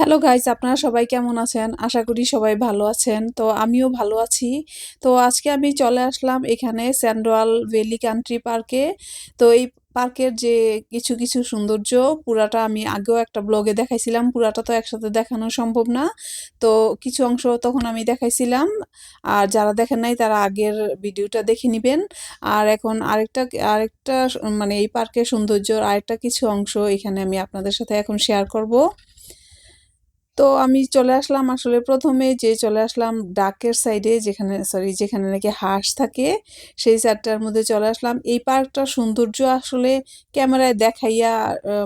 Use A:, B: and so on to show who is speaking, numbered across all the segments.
A: Hello guys আপনারা সবাই কেমন আছেন? আশা করি সবাই ভালো আছেন। তো আমিও ভালো আছি। তো আজকে আমি চলে আসলাম এখানে স্যান্ডোয়াল ভ্যালি কান্ট্রি পার্কে। তো এই পার্কের যে কিছু কিছু সৌন্দর্য, পুরাটা আমি আগেও একটা ব্লগে দেখাইছিলাম। পুরাটা তো একসাথে দেখানো সম্ভব না। তো কিছু অংশ তখন আমি দেখাইছিলাম। আর যারা দেখেন নাই, তারা আগের ভিডিওটা দেখে নেবেন। আর এখন আরেকটা আরেকটা মানে এই পার্কের সৌন্দর্যর আরেকটা কিছু অংশ এখানে আমি আপনাদের সাথে এখন শেয়ার করব। তো আমি চলে আসলাম আসলে প্রথমে যে চলে আসলাম ডাকের সাইডে যেখানে সরি যেখানে নাকি হাঁস থাকে, সেই সাইডটার মধ্যে চলে আসলাম। এই পার্কটার সৌন্দর্য আসলে ক্যামেরায় দেখাইয়া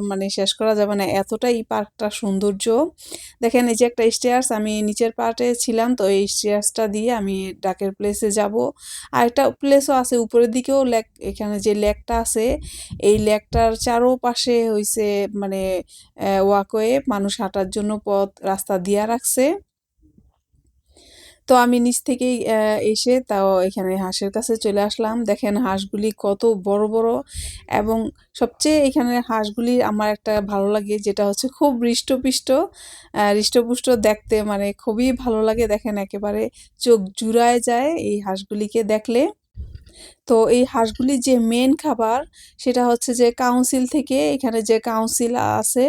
A: মানে শেষ করা যাবে না, এতটাই এই পার্কটা সৌন্দর্য। দেখেন এই যে একটা স্টেয়ার্স আমি নিচের পার্টে ছিলাম, তো এই স্টেয়ার্সটা দিয়ে আমি ডাকের প্লেসে যাব। আর একটা প্লেসও আছে উপরের দিকেও, লেক, এখানে যে লেকটা আছে, এই লেকটার চারোপাশে হইছে মানে ওয়াকওয়ে মানুষ হাঁটার জন্য পথ রাস্তা দিয়া রাখছে। তো আমি নিচ আহ, এসে তাও এখানে হাঁসের কাছে চলে আসলাম। দেখেন হাঁসগুলি কত বড় বড় এবং সবচেয়ে এখানে হাঁসগুলি আমার একটা ভালো লাগে যেটা হচ্ছে খুব হৃষ্টপুষ্ট হৃষ্টপুষ্ট দেখতে মানে খুবই ভালো লাগে। দেখেন একেবারে চোখ জুড়ায় যায় এই হাঁসগুলিকে দেখলে। তো এই হাঁসগুলির যে মেন খাবার, সেটা হচ্ছে যে কাউন্সিল থেকে, এখানে যে কাউন্সিল আছে,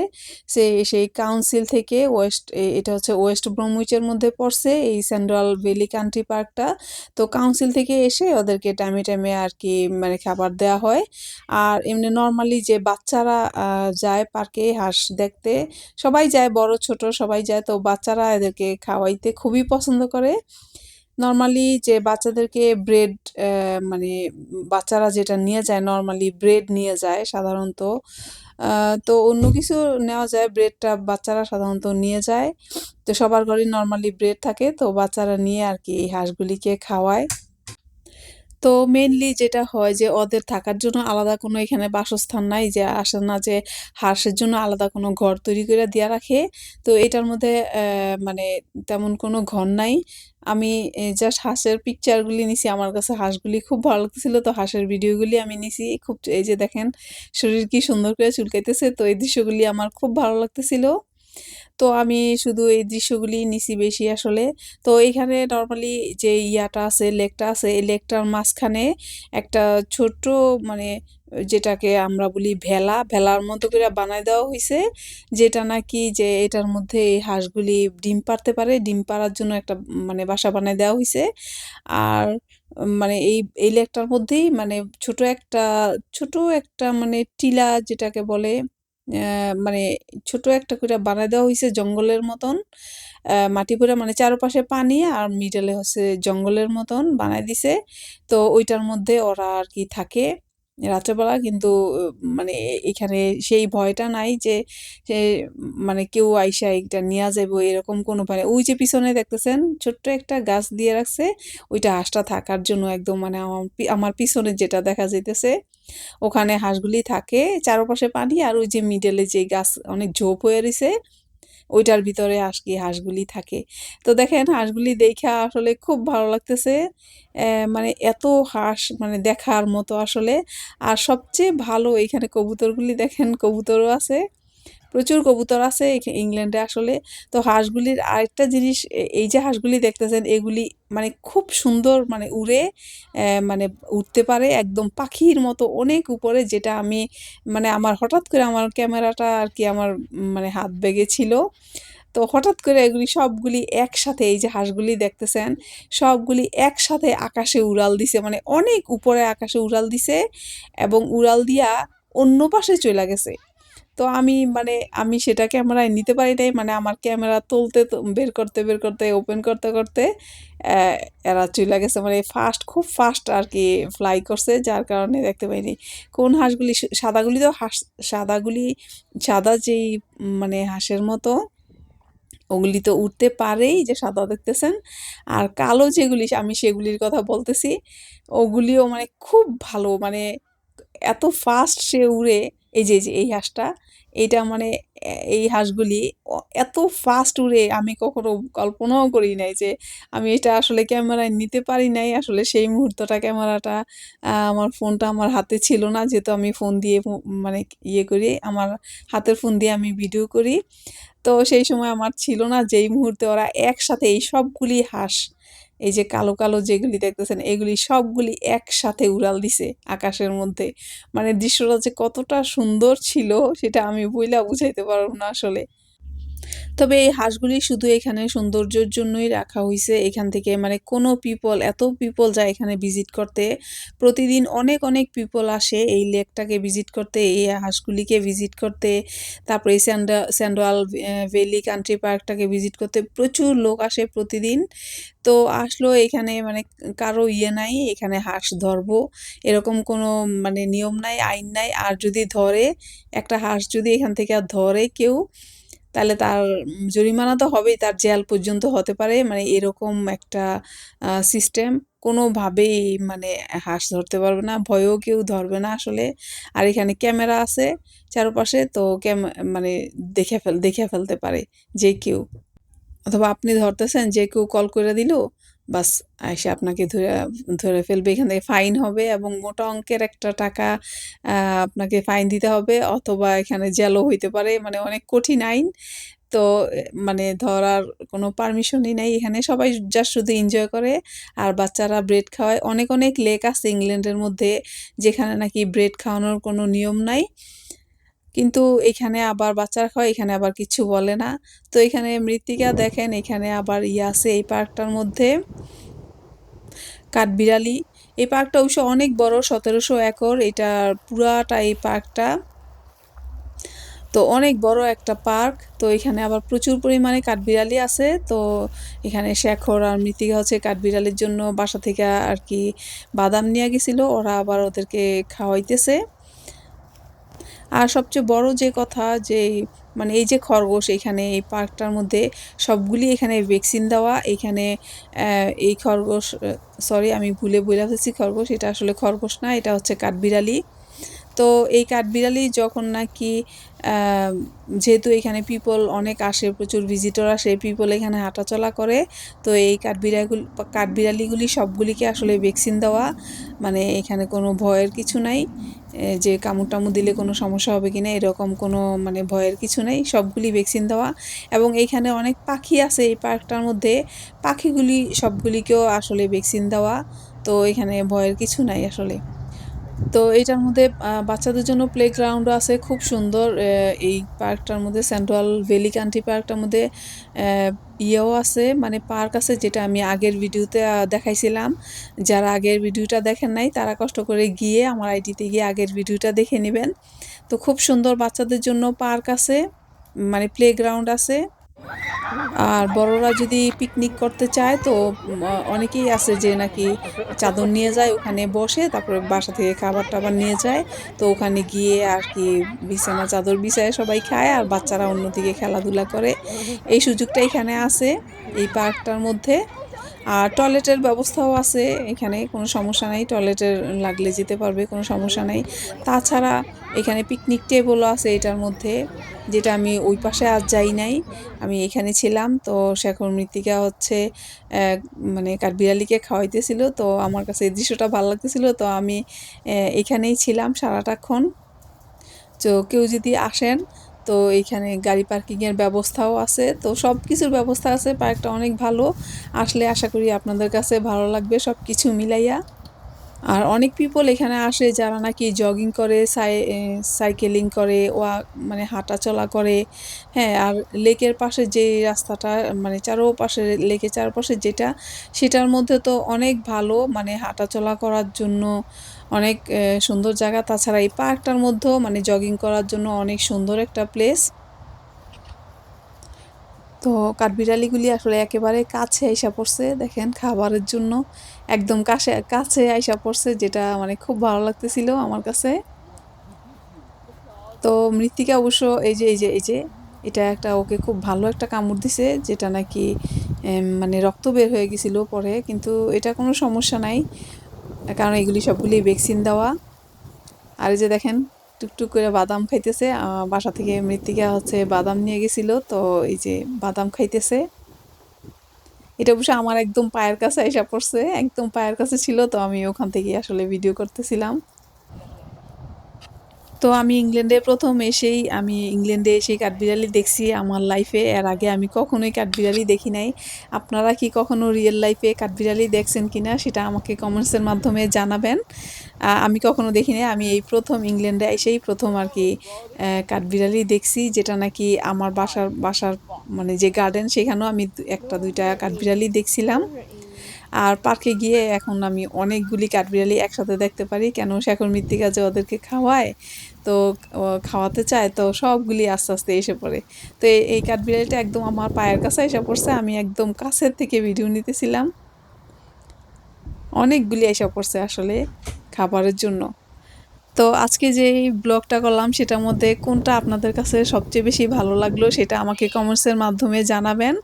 A: সে, সেই কাউন্সিল থেকে ওয়েস্ট এটা হচ্ছে ওয়েস্ট ব্রহ্মউইচের মধ্যে পড়ছে, এই সেন্ট্রাল ভ্যালি কান্ট্রি পার্কটা তো কাউন্সিল থেকে এসে ওদেরকে টাইমে টাইমে আর কি মানে খাবার দেওয়া হয়। আর এমনি নর্মালি যে বাচ্চারা যায় পার্কে হাঁস দেখতে, সবাই যায়, বড়, ছোট সবাই যায়, তো বাচ্চারা এদেরকে খাওয়াইতে খুবই পছন্দ করে। নর্মালি যে বাচ্চাদেরকে ব্রেড মানে বাচ্চারা যেটা নিয়ে যায় নর্মালি ব্রেড নিয়ে যায় সাধারণত। তো অন্য কিছু নেওয়া যায় ব্রেডটা বাচ্চারা সাধারণত নিয়ে যায়। তো সবার ঘরেই নর্মালি ব্রেড থাকে, তো বাচ্চারা নিয়ে আর কি এই হাঁসগুলিকে খাওয়ায়। তো মেনলি যেটা হয় যে ওদের থাকার জন্য আলাদা কোনো এখানে বাসস্থান নাই যে আসে না যে হাঁসের জন্য আলাদা কোনো ঘর তৈরি করে দিয়ে রাখে। তো এটার মধ্যে মানে তেমন কোনো ঘর নাই। আমি জাস্ট হাঁসের পিকচারগুলি নিছি। আমার কাছে হাঁসগুলি খুব ভালো লাগতেছিল। তো হাঁসের ভিডিওগুলি আমি নিছি। খুব, এই যে দেখেন, শরীর কি সুন্দর করে চুলকাইতেছে। তো এই দৃশ্যগুলি আমার খুব ভালো লাগতেছিল। তো আমি শুধু এই দৃশ্যগুলি নিছি বেশি আসলে। তো এখানে নর্মালি যে ইয়াটা আছে, লেকটা আছে, এই লেকটার মাঝখানে একটা ছোট্ট মানে যেটাকে আমরা বলি ভেলা। ভেলার মতো করে বানায় দেওয়া হয়েছে যেটা নাকি যে এটার মধ্যে এই হাঁসগুলি ডিম পারতে পারে। ডিম পাড়ার জন্য একটা মানে বাসা বানায় দেওয়া হয়েছে আর মানে এই এই লেকটার মধ্যেই মানে ছোট একটা ছোট একটা মানে টিলা যেটাকে বলে মানে ছোট একটা করে বানায় দেওয়া হয়েছে জঙ্গলের মতন। মাটি পুরা মানে চারপাশে পানি আর মিডলে হচ্ছে জঙ্গলের মতন বানায় দিছে। তো ওইটার মধ্যে ওরা আর কি থাকে। রাত্রেবেলা কিন্তু মানে এখানে সেই ভয়টা নাই যে যে মানে কেউ আইসা এটা নিয়ে যাব এরকম কোনো মানে ওই যে পিছনে দেখতেছেন, ছোট্ট একটা গাছ দিয়ে রাখছে, ওইটা হাঁসটা থাকার জন্য একদম মানে আমার পিছনে যেটা দেখা যাইতেছে, ওখানে হাঁসগুলি থাকে, চারপাশে পানি আর ওই যে মিডলে যে গাছ অনেক ঝোপ হয়ে রয়েছে ওইটার ভিতরে আস কি হাঁসগুলি থাকে। তো দেখেন হাঁসগুলি দেখা আসলে খুব ভালো লাগতেছে। মানে এত হাঁস মানে দেখার মতো আসলে। আর সবচেয়ে ভালো এখানে কবুতরগুলি দেখেন, কবুতরও আছে। প্রচুর কবুতর আছে ইংল্যান্ডে আসলে। তো হাঁসগুলির আরেকটা জিনিস এই যে হাঁসগুলি দেখতেছেন, এগুলি মানে খুব সুন্দর মানে উড়ে মানে উঠতে পারে, একদম পাখির মতো অনেক উপরে, যেটা আমি মানে আমার হঠাৎ করে আমার ক্যামেরাটা আর কি আমার মানে হাত ব্যাগে ছিল। তো হঠাৎ করে এগুলি সবগুলি একসাথে, এই যে হাঁসগুলি দেখতেছেন, সবগুলি একসাথে আকাশে উড়াল দিছে মানে অনেক উপরে আকাশে উড়াল দিছে এবং উড়াল দিয়া অন্য পাশে চলে গেছে। তো আমি মানে আমি সেটা ক্যামেরায় নিতে পারি নাই। মানে আমার ক্যামেরা তুলতে বের করতে বের করতে ওপেন করতে করতে এরা চলে গেছে। মানে ফাস্ট খুব ফাস্ট আর কি ফ্লাই করছে, যার কারণে দেখতে পাইনি। কোন হাঁসগুলি? সাদাগুলি তো হাঁস, সাদাগুলি, সাদা যেই মানে হাঁসের মতো, ওগুলি তো উঠতে পারেই যে সাদা দেখতেছেন। আর কালো যেগুলি, আমি সেগুলির কথা বলতেছি, ওগুলিও মানে খুব ভালো মানে এত ফাস্ট সে উড়ে এই যে, এই হাঁসটা, এইটা মানে এই হাঁসগুলি এত ফাস্ট উড়ে আমি কখনো কল্পনাও করি নাই যে আমি এটা আসলে ক্যামেরায় নিতে পারি নাই। আসলে সেই মুহূর্তটা ক্যামেরাটা আমার ফোনটা আমার হাতে ছিল না। যেহেতু আমি ফোন দিয়ে মানে ইয়ে করি, আমার হাতের ফোন দিয়ে আমি ভিডিও করি। তো সেই সময় আমার ছিল না যেই মুহূর্তে ওরা একসাথে এই সবগুলি হাঁস এই যে কালো কালো যেগুলি দেখতেছেন, এগুলি সবগুলি একসাথে উড়াল দিছে আকাশের মধ্যে। মানে দৃশ্যটা যে কতটা সুন্দর ছিল, সেটা আমি বইলা বুঝাইতে পারব না আসলে। তবে এই হাঁসগুলি শুধু এখানে সৌন্দর্যের জন্যই রাখা হয়েছে এখান থেকে মানে কোনো পিপল এত পিপল যায় এখানে ভিজিট করতে, প্রতিদিন অনেক অনেক পিপল আসে এই লেকটাকে ভিজিট করতে, এই হাঁসগুলিকে ভিজিট করতে। তারপরে এই স্যান্ডা স্যান্ডোয়াল ভ্যালি কান্ট্রি পার্কটাকে ভিজিট করতে প্রচুর লোক আসে প্রতিদিন। তো আসলো এখানে মানে কারও ইয়ে নাই, এখানে হাঁস ধরবো, এরকম কোনো মানে নিয়ম নাই, আইন নাই। আর যদি ধরে, একটা হাঁস যদি এখান থেকে আর ধরে কেউ তাহলে তার জরিমানা তো হবেই, তার জেল পর্যন্ত হতে পারে। মানে এরকম একটা সিস্টেম কোনোভাবেই মানে হাঁস ধরতে পারবে না, ভয়ও কেউ ধরবে না আসলে। আর এখানে ক্যামেরা আছে চারপাশে, তো ক্যাম মানে দেখে ফেল, দেখে ফেলতে পারে যে কেউ। অথবা আপনি ধরতেছেন যে কেউ কল করে দিল বাস এসে আপনাকে ধরে ধরে ফেলবে। এখান থেকে ফাইন হবে এবং মোটা অঙ্কের একটা টাকা আপনাকে ফাইন দিতে হবে অথবা এখানে জেলও হইতে পারে। মানে অনেক কঠিন আইন। তো মানে ধরার কোনো পারমিশনই নেই এখানে। সবাই জাস্ট শুধু এনজয় করে। আর বাচ্চারা ব্রেড খাওয়ায়। অনেক অনেক লেক আছে ইংল্যান্ডের মধ্যে যেখানে নাকি ব্রেড খাওয়ানোর কোনো নিয়ম নাই। কিন্তু এখানে আবার বাচ্চারা খাওয়ায় এখানে আবার কিছু বলে না। তো এখানে মৃত্তিকা দেখেন, এখানে আবার ইয়ে আছে এই পার্কটার মধ্যে। কাঠবিড়ালি। এই পার্কটা অবশ্য অনেক বড়, সতেরোশো একর, এটা পুরাটা এই পার্কটা। তো অনেক বড় একটা পার্ক, তো এখানে আবার প্রচুর পরিমাণে কাঠবিড়ালি আছে। তো এখানে শেখর আর মৃত্তিকা হচ্ছে কাঠবিড়ালির জন্য বাসা থেকে আর কি বাদাম নিয়ে গেছিল, ওরা আবার ওদেরকে খাওয়াইতেছে। আর সবচেয়ে বড় যে কথা যে মানে এই যে খরগোশ এখানে এই পার্কটার মধ্যে সবগুলি এখানে ভ্যাকসিন দেওয়া, এখানে এই খরগোশ সরি আমি ভুলে বলে ফেলছি, খরগোশ এটা আসলে খরগোশ না, এটা হচ্ছে কাঠবিড়ালি। তো এই কাঠবিড়ালি যখন নাকি যেহেতু এখানে পিপল অনেক আসে, প্রচুর ভিজিটর আসে পিপল এখানে হাঁটাচলা করে, তো এই কাঠবিড়াগুলি, কাঠবিড়ালিগুলি সবগুলিকে আসলে ভ্যাকসিন দেওয়া মানে এখানে কোনো ভয়ের কিছু নাই যে কামড় টামড় দিলে কোনো সমস্যা হবে কিনা এরকম কোনো মানে ভয়ের কিছু নেই, সবগুলি ভ্যাকসিন দেওয়া। এবং এইখানে অনেক পাখি আছে এই পার্কটার মধ্যে, পাখিগুলি সবগুলিকেও আসলে ভ্যাকসিন দেওয়া, তো এখানে ভয়ের কিছু নাই আসলে। তো এটার মধ্যে বাচ্চাদের জন্য প্লে গ্রাউন্ডও আছে, খুব সুন্দর। এই পার্কটার মধ্যে সেন্ট্রাল ভ্যালি কান্ট্রি পার্কটার মধ্যে ইয়েও আছে। মানে পার্ক আছে যেটা আমি আগের ভিডিওতে দেখাইছিলাম। যারা আগের ভিডিওটা দেখেন নাই, তারা কষ্ট করে গিয়ে আমার আইডিতে গিয়ে আগের ভিডিওটা দেখে নেবেন। তো খুব সুন্দর বাচ্চাদের জন্য পার্ক আছে মানে প্লে গ্রাউন্ড আছে। আর বড়রা যদি পিকনিক করতে চায় তো অনেকেই আছে যে নাকি চাদর নিয়ে যায়, ওখানে বসে তারপরে বাসা থেকে খাবার টাবার নিয়ে যায়। তো ওখানে গিয়ে আর কি বিছানা চাদর বিছায় সবাই খায় আর বাচ্চারা অন্যদিকে খেলাধুলা করে। এই সুযোগটা এখানে আছে, এই পার্কটার মধ্যে। আর টয়লেটের ব্যবস্থাও আছে এখানে, কোনো সমস্যা নাই। টয়লেটের লাগলে যেতে পারবে, কোনো সমস্যা নাই। তাছাড়া এখানে পিকনিক টেবলও আছে এটার মধ্যে, যেটা আমি ওই পাশে আজ যাই নাই। আমি এখানে ছিলাম, তো শেখর মৃত্তিকা হচ্ছে মানে কাঠবিড়ালিকে খাওয়াইতেছিল। তো আমার কাছে এই দৃশ্যটা ভালো লাগতেছিল, তো আমি এখানেই ছিলাম সারাটাক্ষণ। তো কেউ যদি আসেন তো এইখানে গাড়ি পার্কিংয়ের ব্যবস্থাও আছে। তো সব কিছুর ব্যবস্থা আছে পার্কটা অনেক ভালো। আসলে আশা করি আপনাদের কাছে ভালো লাগবে সব কিছু মিলাইয়া। আর অনেক পিপল এখানে আসে যারা নাকি জগিং করে, সাই সাইকেলিং করে, ওয়া মানে হাঁটা চলা করে। হ্যাঁ আর লেকের পাশে যে রাস্তাটা মানে চারোপাশে লেকের চারপাশে যেটা, সেটার মধ্যে তো অনেক ভালো মানে হাঁটা চলা করার জন্য অনেক সুন্দর জায়গা। তাছাড়া এই পার্কটার মধ্যেও মানে জগিং করার জন্য অনেক সুন্দর একটা প্লেস তো কাঠবিড়ালিগুলি আসলে একেবারে কাছে আইসা পড়ছে, দেখেন খাবারের জন্য একদম কাছে কাছে আইসা পড়ছে, যেটা মানে খুব ভালো লাগতেছিল আমার কাছে। তো মৃত্তিকা অবশ্য এই যে এই যে এই যে, এটা একটা ওকে খুব ভালো একটা কামড় দিছে, যেটা নাকি মানে রক্ত বের হয়ে গেছিল পরে, কিন্তু এটা কোনো সমস্যা নাই। কারণ এগুলি সবগুলি ভ্যাকসিন দেওয়া। আর এই যে দেখেন টুকটুক করে বাদাম খাইতেছে। বাসা থেকে মৃত্তিকা হচ্ছে বাদাম নিয়ে গেছিল, তো এই যে বাদাম খাইতেছে। এটা অবশ্য আমার একদম পায়ের কাছে এসে পড়ছে, একদম পায়ের কাছে ছিল, তো আমি ওখান থেকে আসলে ভিডিও করতেছিলাম। তো আমি ইংল্যান্ডে প্রথম এসেই আমি ইংল্যান্ডে এসেই কাঠবিড়ালি দেখছি আমার লাইফে এর আগে আমি কখনোই কাঠবিড়ালি দেখি নাই। আপনারা কি কখনো রিয়েল লাইফে কাঠবিড়ালি দেখছেন কি না সেটা আমাকে কমেন্টসের মাধ্যমে জানাবেন। আমি কখনো দেখি নাই। আমি এই প্রথম ইংল্যান্ডে এসেই প্রথম আর কি কাঠবিড়ালি দেখছি, যেটা নাকি আমার বাসার বাসার মানে যে গার্ডেন সেখানেও আমি একটা, দুইটা কাঠবিড়ালি দেখছিলাম। আর পার্কে গিয়ে এখন আমি অনেকগুলি কাঠবিড়ালি একসাথে দেখতে পারি। কেন শেখর মৃত্তিকা যে ওদেরকে খাওয়ায় তো খাওয়াতে চায়, তো সবগুলি আস্তে আস্তে এসে পড়ে। তো এই- কাঠবিড়ালিটা একদম আমার পায়ের কাছে এসে পড়ছে, আমি একদম কাছের থেকে ভিডিও নিতেছিলাম। অনেকগুলি এসে পড়ছে আসলে খাবারের জন্য। তো আজকে যে ব্লগটা করলাম, সেটার মধ্যে কোনটা আপনাদের কাছে সবচেয়ে বেশি ভালো লাগল সেটা আমাকে কমেন্টসের মাধ্যমে জানাবেন।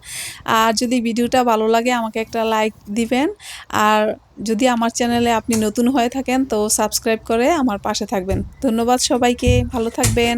A: আর যদি ভিডিওটা ভালো লাগে, আমাকে একটা লাইক দিবেন। আর যদি আমার চ্যানেলে আপনি নতুন হয়ে থাকেন, তো সাবস্ক্রাইব করে আমার পাশে থাকবেন। ধন্যবাদ সবাইকে, ভালো থাকবেন।